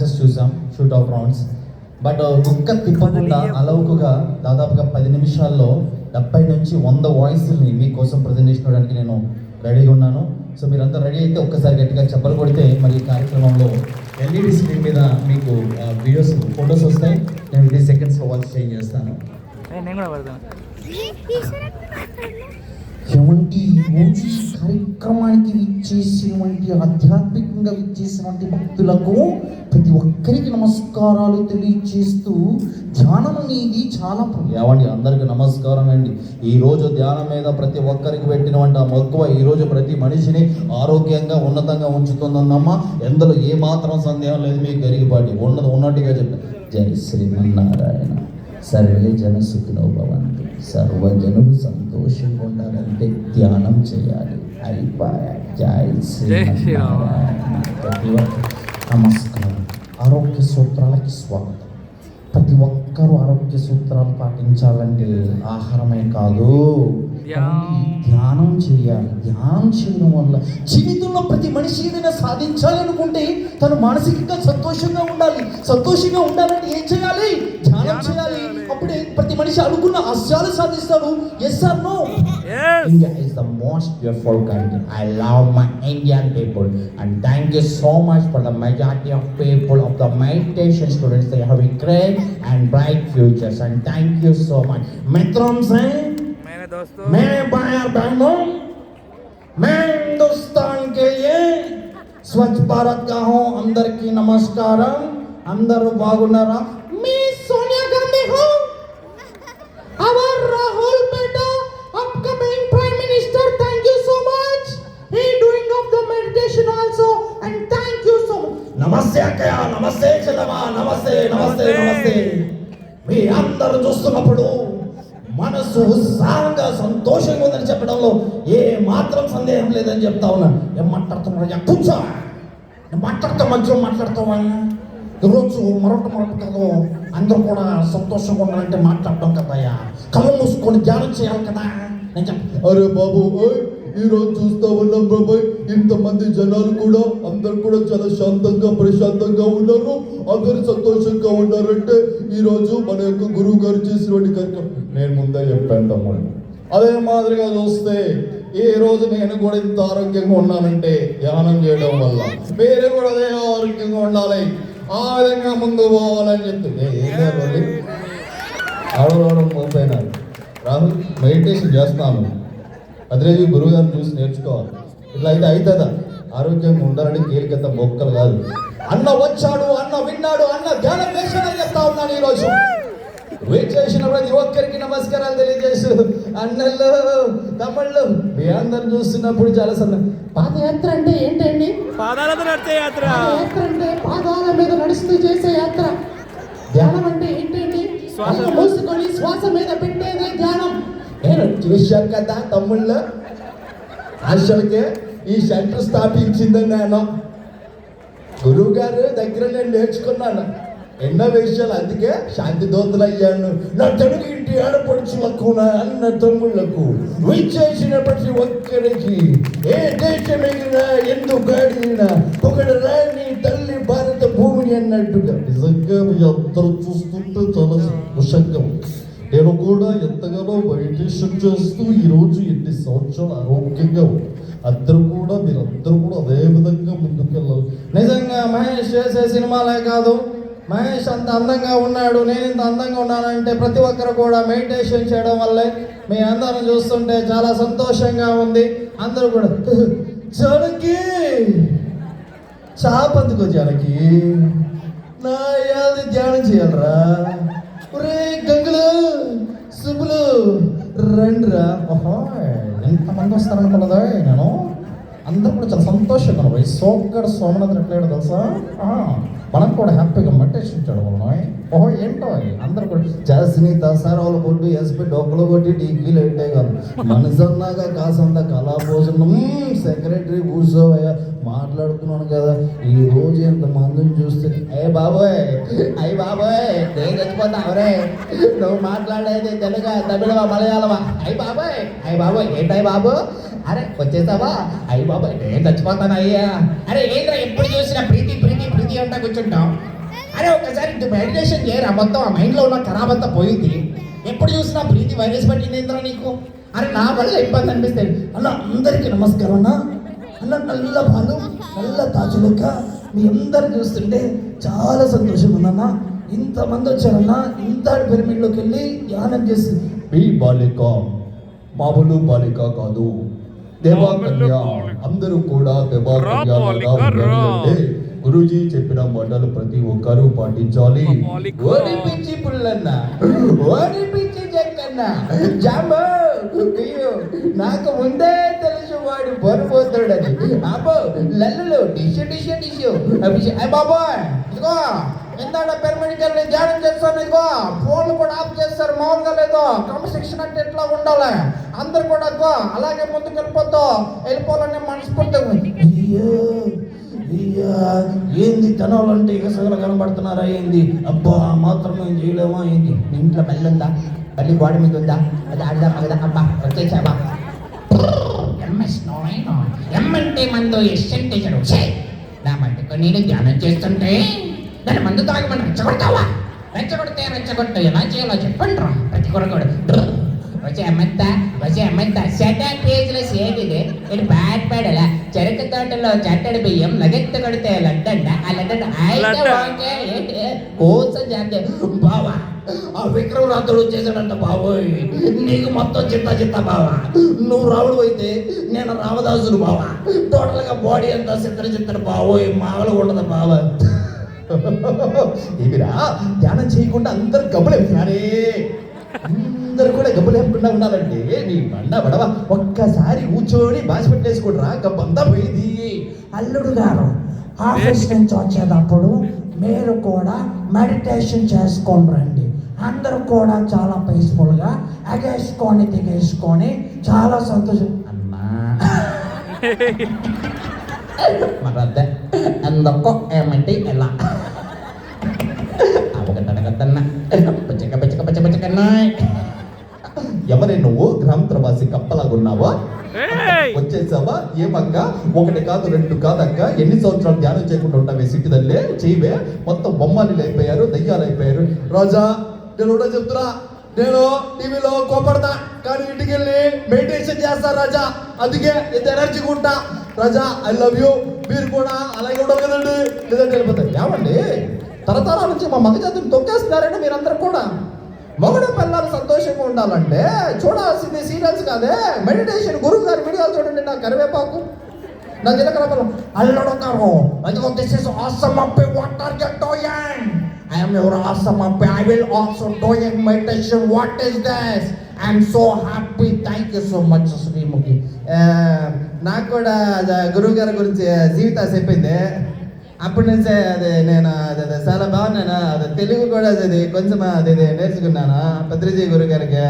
Matches చూసాం shoot out rounds but ఒక్క తిప్పకుండా అలౌకుగా దాదాపుగా పది నిమిషాల్లో డెబ్బై నుంచి వంద వాయిస్ని మీకోసం ప్రజెంటేషన్ ఇవ్వడానికి నేను రెడీగా ఉన్నాను. సో మీరంతా రెడీ అయితే ఒక్కసారి గట్టిగా చెప్పలు కొడితే మరి ఈ కార్యక్రమంలో ఎల్ఈడి స్క్రీన్ మీద మీకు వీడియోస్ ఫొటోస్ వస్తాయి. నేను విత్ సెకండ్స్లో వాయిస్ చేంజ్ చేస్తాను. ఎవంటి రోజు కార్యక్రమానికి విచ్చేసినటువంటి ఆధ్యాత్మికంగా విచ్చేసినటువంటి భక్తులకు ప్రతి ఒక్కరికి నమస్కారాలు తెలియజేస్తూ ధ్యానం అనేది చాలా ఏమండి అందరికి నమస్కారం అండి. ఈ రోజు ధ్యానం మీద ప్రతి ఒక్కరికి పెట్టినటువంటి ఆ మక్కువ ఈరోజు ప్రతి మనిషిని ఆరోగ్యంగా ఉన్నతంగా ఉంచుతుందన్నమ్మా. ఎందులో ఏ మాత్రం సందేహం లేదు మీకు గరిగిపాటి ఉన్నది ఉన్నట్టుగా చెప్పారు జయ శ్రీమన్నారాయణ. సర్వే జన సుఖినో భవంతు. సర్వజనులు సంతోషంగా ఉండాలంటే ధ్యానం చేయాలి అయిపోయా జై నమస్కారం ఆరోగ్య సూత్రాలకి స్వాగతం ప్రతి ఒక్కరూ ఆరోగ్య సూత్రాలు పాటించాలంటే ఆహారమే కాదు ధ్యానం. చేయాలి ధ్యానం చేయడం వల్ల జీవితంలో ప్రతి మనిషి ఏదైనా సాధించాలి అనుకుంటే తను మానసికంగా సంతోషంగా ఉండాలి సంతోషంగా ఉండాలంటే ఏం చేయాలి మనిషి అనుకున్న అస్యాలు సాధిస్తాడు. Yes are no India is the most beautiful country I love my Indian people and thank you so much for the majority of people of the meditation students they have a great and bright futures and thank you so much మిత్రం సే మే బాయా బెంగో మే హిందుస్థాన్ కే స్వచ్ఛ భారత్ కా హూ అందరికీ నమస్కారం అందరూ బాగున్నారా నమస్తే నమస్తే నమస్తే. మీ అందరూ చూస్తున్నప్పుడు మనసు ఉత్సాహంగా సంతోషంగా ఉందని చెప్పడంలో ఏ మాత్రం సందేహం లేదని చెప్తా ఉన్నాను ఏం మాట్లాడుతున్నాడు కూర్చో. మాట్లాడతా మధ్యలో మాట్లాడతావా ఈరోజు మరొకటి మరొకటి అందరూ కూడా సంతోషంగా ఉండాలంటే మాట్లాడటం కదయ్యా కళ్ళు మూసుకొని ధ్యానం చేయాలి కదా. నేను చెప్ అరే బాబు ఈ రోజు చూస్తా ఉన్నాం బాబాయ్ ఇంతమంది జనాలు కూడా అందరు కూడా చాలా శాంతంగా ప్రశాంతంగా ఉన్నారు. అందరు సంతోషంగా ఉన్నారంటే ఈ రోజు మన యొక్క గురువు గారు చేసినటువంటి కార్యక్రమం. నేను ముందే చెప్పాను తమ్ముడు. అదే మాదిరిగా చూస్తే ఈ రోజు నేను కూడా ఇంత ఆరోగ్యంగా ఉన్నానంటే ధ్యానం చేయడం వల్ల వేరే కూడా అదే ఆరోగ్యంగా ఉండాలి. ఆ విధంగా ముందు పోవాలని చెప్పి? ఆడవడం రాహుల్ మెడిటేషన్ చేస్తాను అదిరేజు గురువు గారిని చూసి నేర్చుకోవాలి. ఇట్లా అయితే అవుతుందా ఆరోగ్యంగా ఉండాలని కీలకత మొక్కలు కాదు. అన్న వచ్చాడు అన్న విన్నాడు అన్న ధ్యానం వేసాడని చెప్తా ఉన్నాను ఈరోజు. వెయిట్ చేసిన ప్రతి ఒక్కరికి నమస్కారాలు తెలియజేసు అన్నలు తమ్ముళ్ళు మీ అందరు చూస్తున్నప్పుడు చాలా సంద పాదయాత్ర అంటే ఏంటండి? పాదాలతో నడిచే యాత్ర. అంటే పాదాల మీద నడుస్తూ చేసే యాత్ర. ధ్యానం అంటే ఏంటండి? మూసుకొని శ్వాస మీద పెట్టేదే ధ్యానం. చూశాం కదా తమ్ముళ్ళ? అసలుకే ఈ సెంటర్ స్థాపించిందని నేను గురువు గారు దగ్గర నేను నేర్చుకున్నాను. ఎన్నో విషయాలు అందుకే శాంతి దోతులు అయ్యాను. నా తెలుగు ఇంటి ఆడపడుచులకు నా అన్న తమ్ముళ్ళకు విచ్చేసిన ప్రతి ఒక్కరికి ఏ దేశం ఎగినా ఎందుకు గాడినా ఒకటి రాని తల్లి భారత భూమిని అన్నట్టుగా నిజంగా మీ అందరూ చూస్తుంటే చాలా సంతోషంగా నేను కూడా ఎంతగానో మెడిటేషన్ చేస్తూ ఈరోజు ఎన్ని సంవత్సరాలు ఆరోగ్యంగా ఉంది. అందరూ కూడా మీరందరూ కూడా అదే విధంగా ముందుకెళ్ళాలి నిజంగా మహేష్ చేసే సినిమాలే కాదు. మహేష్ అంత అందంగా ఉన్నాడు. నేను ఇంత అందంగా ఉన్నానంటే ప్రతి ఒక్కరు కూడా మెడిటేషన్ చేయడం వల్లే మీ అందరం చూస్తుంటే చాలా సంతోషంగా ఉంది. అందరూ కూడా జానకి! చాపందుకు జనకి. నా యాది ధ్యానం చేయాలరా. ఒరే గంగులు! రండిరా? ఓహో ఎంతమంది వస్తారనుకున్నదా నేను? అందరూ కూడా చాలా సంతోషంగా ఉన్నారు. సోక్కడ సోమనాథ్ ఎట్లేడు తెలుసా? మనం కూడా హ్యాపీగా మెడిటేషన్ చేయడం వలన ఓహో ఏంటో అది? అందరు కూడా జాస్ని దసరాలు కొట్టి ఎస్పి డబ్బులు కొట్టి డిగ్రీలు పెట్టే కాదు మనసన్నాగా కాసంత కళాభోజనం సెక్రటరీ కూర్చోవయ్యా మాట్లాడుతున్నాను కదా. ఈ రోజు ఎంత మందిని చూస్తే అయ్య బాబోయ్ అయ్య బాబోయ్ నేను చచ్చిపోతావరే నువ్వు మాట్లాడేది తెలుగా తమిళవా మలయాళమా? అయ్య బాబోయ్ అయ్య బాబోయ్ ఏంటయ్య బాబు? అరే వచ్చేసావా? అయ్య బాబోయ్ నేను చచ్చిపోతాను అయ్యా అరే ఏంట్రా ఎప్పుడు చూసినా ప్రీతి అంట కూర్చుంటావు అరే ఒక్కసారి ఇటు మెడిటేషన్ చేయరా? మొత్తం ఆ మైండ్లో ఉన్న ఖరాబ్ అంతా పోయింది. ఎప్పుడు చూసినా ప్రీతి వైరస్ పట్టింది ఏంద్రా నీకు? అరే నా వల్ల ఇబ్బంది అనిపిస్తుంది. అన్న అందరికీ నమస్కారం అన్న. అన్న నల్ల బాలు నల్ల తాజులక్క మీ అందరు చూస్తుంటే చాలా సంతోషం ఉందన్న. ఇంతమంది వచ్చారన్న ఇంత పిరమిడ్లోకి వెళ్ళి ధ్యానం చేసి ఈ బాలిక మామూలు బాలిక కాదు. దేవా కన్య అందరూ కూడా దేవా గురూజీ చెప్పిన మాటలు ప్రతి ఒక్కరూ పాటించాలి. బాలిక. ఓడి పిచ్చి పుల్లన్న ఓడి పిచ్చి జక్కన్న జాంబో అయ్యో నాకు ముందే తెలుసు వాడు బరిపోతాడని అబ్బో లల్లులు డిష్ డిష్ డిష్ అభిషే అయ్య బాబాయ్ ఇదిగో ఇందాక ధ్యానం చేస్తాను ఇదిగో. ఫోన్లు కూడా ఆఫ్ చేస్తారు మామూలుగా లేదు. క్రమశిక్షణ అంటే ఎట్లా ఉండాలి? అందరు కూడా అలాగే ముందుకు వెళ్ళిపోతావు వెళ్ళిపోవాలని మనస్ఫూర్తిగా అయ్యో అయ్యా ఏంది తనాలంటే ఇకసగల కనబడుతున్నారా ఏంది? అబ్బా మాత్రం ఏం చేయలేమా ఏంది? ఇంట్లో బల్లి ఉందా? బల్లి గోడ మీద ఉందా? అది ఆడదా మగదా అబ్బా వచ్చేసావా? ఎంఎస్ నోయ్ ఎం అంటే మందు ఎస్ అంటే చెడు నా మట్టుకు నేను ధ్యానం చేస్తుంటే దాని మందు తాగమని రెచ్చగొడతావా? రెచ్చగొడితే రెచ్చగొట్టు ఎలా చేయాలో చెప్పండి రా ప్రతి కొరకోడు వచ్చే అమ్మంతా వచ్చే అమ్మంతా సెట పేజీలో సేదిది ఇది. బ్యాట్ పాడల చెరుకు తోటలో చట్టడి బియ్యం లగెత్తు కొడితే లడ్డండ ఆ లడ్డండ కోస జాతే. బావా ఆ విక్రమ్ రాత్రుడు వచ్చేసాడంట బావోయ్ నీకు మొత్తం చిత్త చిత్త బావా. నువ్వు రావుడు అయితే నేను రామదాసుడు బావా. టోటల్గా బాడీ అంతా చిత్ర చిత్ర బావోయ్ మామూలుగా ఉండదు బావా. ఏమిరా ధ్యానం చేయకుండా అందరు గబ్బులేపుతున్నారే అందరు కూడా గబ్బులేపకుండా ఉండాలంటే నీ బండ బడవ ఒక్కసారి కూర్చొని బాసి పెట్టేసుకుంటారా గబ్బంతా పోయింది. అల్లుడు గారు ఆఫీస్ నుంచి వచ్చేటప్పుడు మీరు కూడా మెడిటేషన్ చేసుకొని రండి. అందరూ కూడా చాలా పీస్ఫుల్గా ఎగేసుకొని దిగేసుకొని చాలా సంతోషం. మరద్దే ఎందుకో ఏమంటే ఎలా? అవగతనగతన్న పచ్చక పచ్చక పచ్చ పచ్చకన్నా ఎవరే నువ్వు గ్రామంత్రవాసి కప్పలాగున్నావా ఏయ్! వచ్చేసావా? ఏమక్క ఒకటి కాదు రెండు కాదక్క? ఎన్ని సంవత్సరాలు ధ్యానం చేయకుండా ఉంటావే సిటీదల్లే చేయవే మొత్తం బొమ్మలు అయిపోయారు దయ్యాలు అయిపోయారు. రాజా నేను కూడా చెప్తున్నా. నేను టీవీలో కోపడతా కానీ ఇంటికి వెళ్ళి మెడిటేషన్ చేస్తా రాజా. అందుకే ఇంత ఎనర్జీ ఉంటా. Raja I love you. మీరు కూడా అలాగే ఉండవు కదండి. లేదంటే వెళ్ళిపోతారు. ఏమండి? తరతరాల నుంచి మా మగజాతిని తొక్కేస్తున్నారండి మీరందరూ కూడా. మొగడు పిల్లలు సంతోషంగా ఉండాలంటే చూడాల్సింది సీరియల్స్ కాదే. మెడిటేషన్ గురువు గారి వీడియోలు చూడండి నా కరివేపాకు నా జీలకర్ర బెల్లం అల్లడం గారు అదిగో this is awesome Appi what are you doing I am your awesome Appi I will also doing meditation what is this I so happy thank you so much Sreemukhi నాకు కూడా గురువు గారి గురించి జీవిత చెప్పింది అప్పటి నుంచే అది నేను అది అది చాలా బాగున్నాను? నేను అది తెలుగు కూడా అది కొంచెం అది నేర్చుకున్నాను? భద్రజీ గురు గారికి?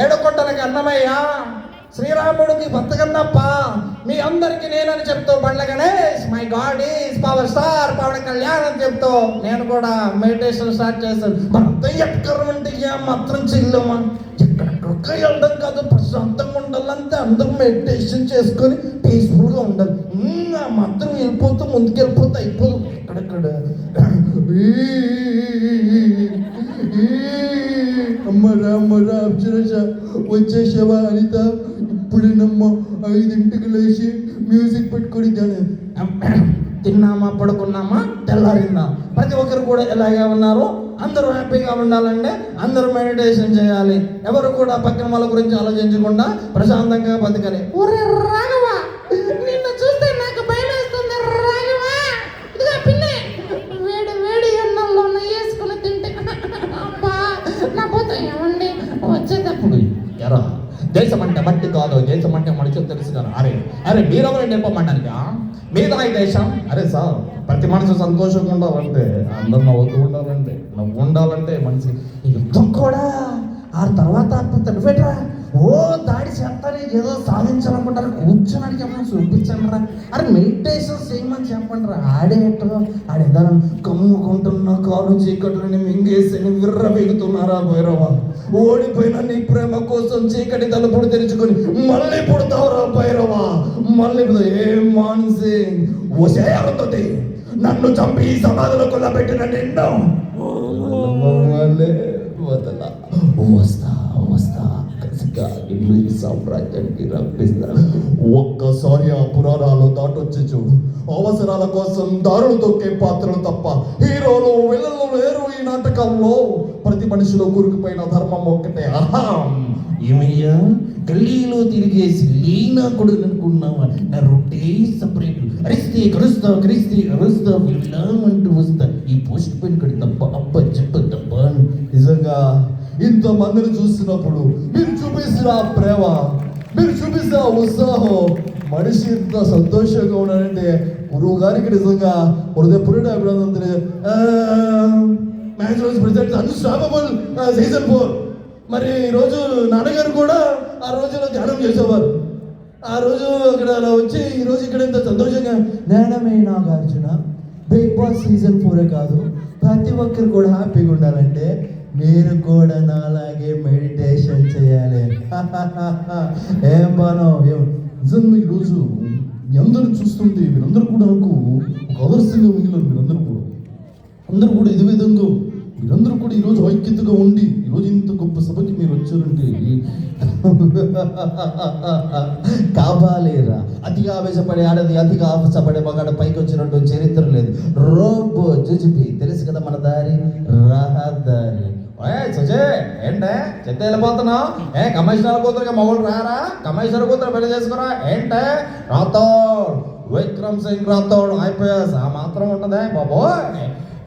ఏడుకుంటానికి అన్నమయ్య శ్రీరాముడికి బతకన్నప్ప మీ అందరికి నేనని చెప్తూ Bandla Ganesh my god is power star Pawan Kalyan అని చెప్తూ నేను కూడా మెడిటేషన్ స్టార్ట్ చేస్తాను భర్త ఎక్కడ ఉంటే మాత్రం చెల్లమ్మా ఎక్కడ వెళ్ళడం కాదు ప్రశాంతంగా వాళ్ళంతా అందరూ మెడిటేషన్ చేసుకొని పీస్ఫుల్గా ఉండాలి మాత్రం వెళ్ళిపోతూ ముందుకు వెళ్ళిపోతే అయిపోదు ఎక్కడెక్కడ అమ్మరా అమ్మరా అప్సరస వచ్చేసావా అనిత? ఇప్పుడేనమ్మ ఐదింటికి లేచి మ్యూజిక్ పెట్టుకొని తిన్నామా పడుకున్నామా? తెల్లారిందా? ప్రతి ఒక్కరు కూడా ఎలాగే ఉన్నారు. అందరూ హ్యాపీగా ఉండాలంటే అందరూ మెడిటేషన్ చేయాలి. ఎవరు కూడా పక్కన వాళ్ళ గురించి ఆలోచించకుండా ప్రశాంతంగా బతకాలి ఒరే రాఘవ నిన్ను చూస్తే నాకు భయం వేస్తుంది రాఘవ. ఇదిగో పిన్ని. వేడి వేడి అన్నంలో నెయ్యి వేసుకుని తింటే అబ్బా నా పోతే ఏమండి? వచ్చేటప్పుడు ఎరా. దేశం అంటే మట్టి కాదు దేశం అంటే మనుషులు తెలుసు కదా అరే అరే మీరెవరు చెప్పమంటానికా మిగతా ఈ దేశం అరే సార్ ప్రతి మనిషి సంతోషంగా ఉండాలంటే అందరు నవ్వుతూ ఉండాలంటే నవ్వు ఉండాలంటే మనిషి యుద్ధం కూడా ఆ తర్వాత నువ్వేట్రా? ఓ దాడి చేస్తానే ఏదో సాధించాలనుకుంటారు. కూర్చొని ఏమైనా చూపించండి రా అరే మెడిటేషన్ చేయమని చెప్పండి రా ఆడేటో ఆడేదా కమ్ముకుంటున్న కాలు చీకట్లని మింగేసి విర్ర బిగుతున్నారా భైరవ? ఓడిపోయిన నీ ప్రేమ కోసం చీకటి తలుపులు తెరుచుకొని మళ్ళీ పుడతావురా భైరవ? మళ్ళీ. ఏ ఒసే అరుంధతి నన్ను చంపి ఈ సమాధిలో కొల్లబెట్టిన వదల. వస్తా వస్తా. కసిగా ఇల్లు ఈ ఒక్కసారి ఆ పురాణాలు దాటొచ్చి చూడు. అవసరాల కోసం దారులు తొక్కే పాత్రలు తప్ప హీరోలు విలన్లు లేరు ఈ నాటకంలో. ప్రతి మనిషిలో కురుకుపోయిన ధర్మం ఒక్కటే. అహం! ఏమయ్యా? గల్లీలో తిరిగేసి లీనా కొడుకు అనుకున్నావా? నా రొట్టే సపరేట్. అరిస్తే కరుస్తా కరిస్తే అరుస్తా విలామంటూ వస్తా. ఈ పోస్ట్ పెన్ కడి తప్ప అబ్బ చెప్ప తప్ప నిజంగా ఇంత మందిని చూస్తున్నప్పుడు మీరు చూపిస్తున్న ఆ ప్రేమ మీరు చూపిస్తున్న ఆ ఉత్సాహం మనిషి ఇంత సంతోషంగా ఉన్నాడంటే గురువు గారికి నిజంగా హృదయపూర్ణ అభినందన match president unstoppable season four మరి ఈరోజు నాన్నగారు కూడా ఆ రోజులో ధ్యానం చేసేవారు. ఆ రోజు అక్కడ అలా వచ్చి ఈ రోజు ఇక్కడ ఇంత సంతోషంగా నేనమే నాగార్జున బిగ్ బాస్ సీజన్ ఫోరే కాదు. ప్రతి ఒక్కరు కూడా హ్యాపీగా ఉండాలంటే మీరు కూడా నాలాగే మెడిటేషన్ చేయాలి. ఏం బానో నిజంగా ఈరోజు మీ అందరూ చూస్తుంటే మీరందరూ కూడా నాకు ఒక ఆదర్శంగా మిగిలిన మీరందరూ కూడా. అందరూ కూడా ఇది విధంగా మీరందరూ కూడా ఈరోజు ఐక్యతగా ఉండి ఈరోజు ఇంత గొప్ప సభకి మీరు వచ్చారంటే కాపాలేరా అతిగా ఆవేశపడే ఆడది అతిగా ఆవేశపడే మగాడ పైకి వచ్చినట్టు చరిత్ర లేదు. రోబో జుజిపి తెలుసు కదా మన దారి? రహదారి. ఓయ్ సుజే ఏంటే? చెత్త వెళ్ళిపోతున్నావు? ఏ కమిషనర్ కూతురుగా మొగుడు రారా? కమిషనర్ కూతురు పెళ్ళి చేసుకురా? ఏంటే? రాథోడ్. విక్రమ్ సింగ్ రాథోడ్. ఐపీఎస్ ఆ మాత్రం ఉంటుందే బాబు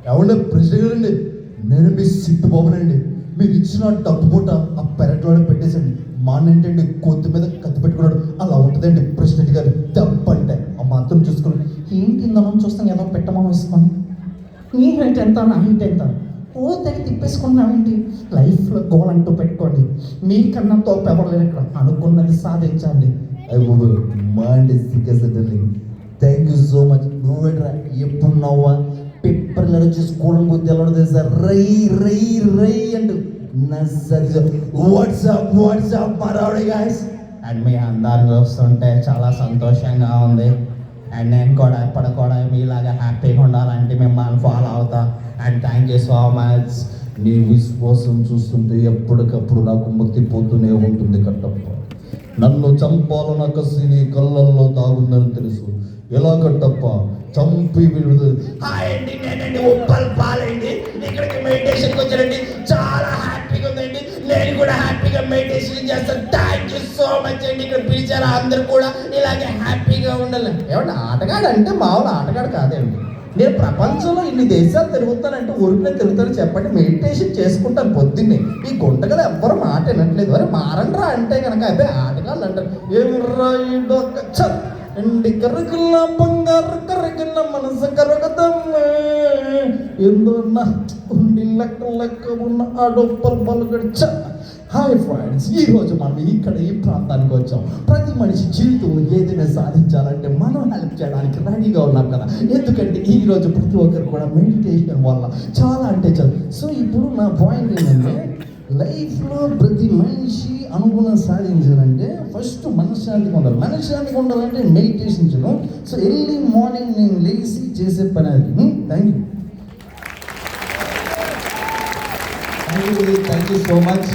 ఏమంటే ప్రెసిడెంట్ నేను మీ సిట్టు బాబునండి. మీరు ఇచ్చిన డబ్బు మూట ఆ పెరట్లోనే పెట్టేసండి. మానేంటండి కొద్ది మీద కత్తి పెట్టుకున్నాడు. అలా ఉంటుందండి ప్రెసిడెంట్ గారు. తప్పంటే ఆ మాత్రం చూసుకుని ఏంటి ఇందని చూస్తాను ఏదో పెట్టమా వేసుకొని? నీ హైట్ ఎంత? నా హైట్ ఎంత? ఓ తెగ తిప్పేసుకున్నామేంటి లైఫ్లో గోల్ అంటూ పెట్టుకోండి. మీకన్నా తోపు ఎవరు లేరు ఇక్కడ. అనుకున్నది సాధించండి. అయ్యో mind thank you so much నువ్వు ఎప్పుడు నవ్వా? పేపర్లలో వచ్చి స్కూల్ బుద్ధి ఎలా తెలుసా రై రై రై అంటూ నర్సరీ వాట్సాప్ వాట్సాప్ మరౌడి గాయస్ అండ్ మీ అందరు చూస్తుంటే చాలా సంతోషంగా ఉంది. అండ్ నేను కూడా ఎప్పుడు కూడా మీలాగా హ్యాపీగా ఉండాలంటే మిమ్మల్ని ఫాలో అవుతా. And thank you so much నీ విశ్వాసం చూస్తుంటే ఎప్పటికప్పుడు నాకు ముక్తిపోతూనే ఉంటుంది కట్టప్ప. నన్ను చంపాలన్న కసి నీ కళ్ళల్లో దాగుందని తెలుసు. ఎలా కట్టప్ప? చంపి విడుదల హాయ్ అండి నేనండి ఉప్పల్ పాలండి. ఇక్కడికి మెడిటేషన్కి వచ్చానండి. చాలా హ్యాపీగా ఉందండి. నేను కూడా హ్యాపీగా మెడిటేషన్ చేస్తాను. థ్యాంక్ యూ సో మచ్ అండి. ఇక్కడ పిలిచారు అందరు కూడా. ఇలాగే హ్యాపీగా ఉండాలి ఏమంటే ఆటగాడు అంటే మామూలు ఆటగాడు కాదండి. నేను ప్రపంచంలో ఇన్ని దేశాలు తిరుగుతానంటే ఊరికే తిరుగుతాను చెప్పండి. మెడిటేషన్ చేసుకుంటాను పొద్దున్నే. ఈ గుంటగలు ఎవ్వరు మాట వినట్లేదు. అరే మారండ్రా అంటే కనుక అదే ఆటగాళ్ళు అంటారు. ఏమిర్రా ఎండి కరగల బంగారు కరగల మనసు కరగదమ్మే. ఎందున్న నా ఉండి లెక్క లెక్క ఉన్న ఆ డొప్పలు హాయ్ ఫ్రెండ్స్ ఈ రోజు మనం ఇక్కడ ఈ ప్రాంతానికి వచ్చాం. ప్రతి మనిషి జీవితంలో ఏదైనా సాధించాలంటే మనం హెల్ప్ చేయడానికి రెడీగా ఉన్నాం కదా. ఎందుకంటే ఈ రోజు ప్రతి ఒక్కరు కూడా మెడిటేషన్ వల్ల చాలా అంటే చాలా. సో ఇప్పుడు నా పాయింట్ ఏంటంటే లైఫ్లో ప్రతి మనిషి అనుగుణం సాధించాలంటే ఫస్ట్ మనశ్శాంతిగా ఉండాలి. మనశ్శాంతిగా ఉండాలంటే మెడిటేషన్ చేయడం సో ఎర్లీ మార్నింగ్ నేను లేచి చేసే పని అది. Thank you thank you so much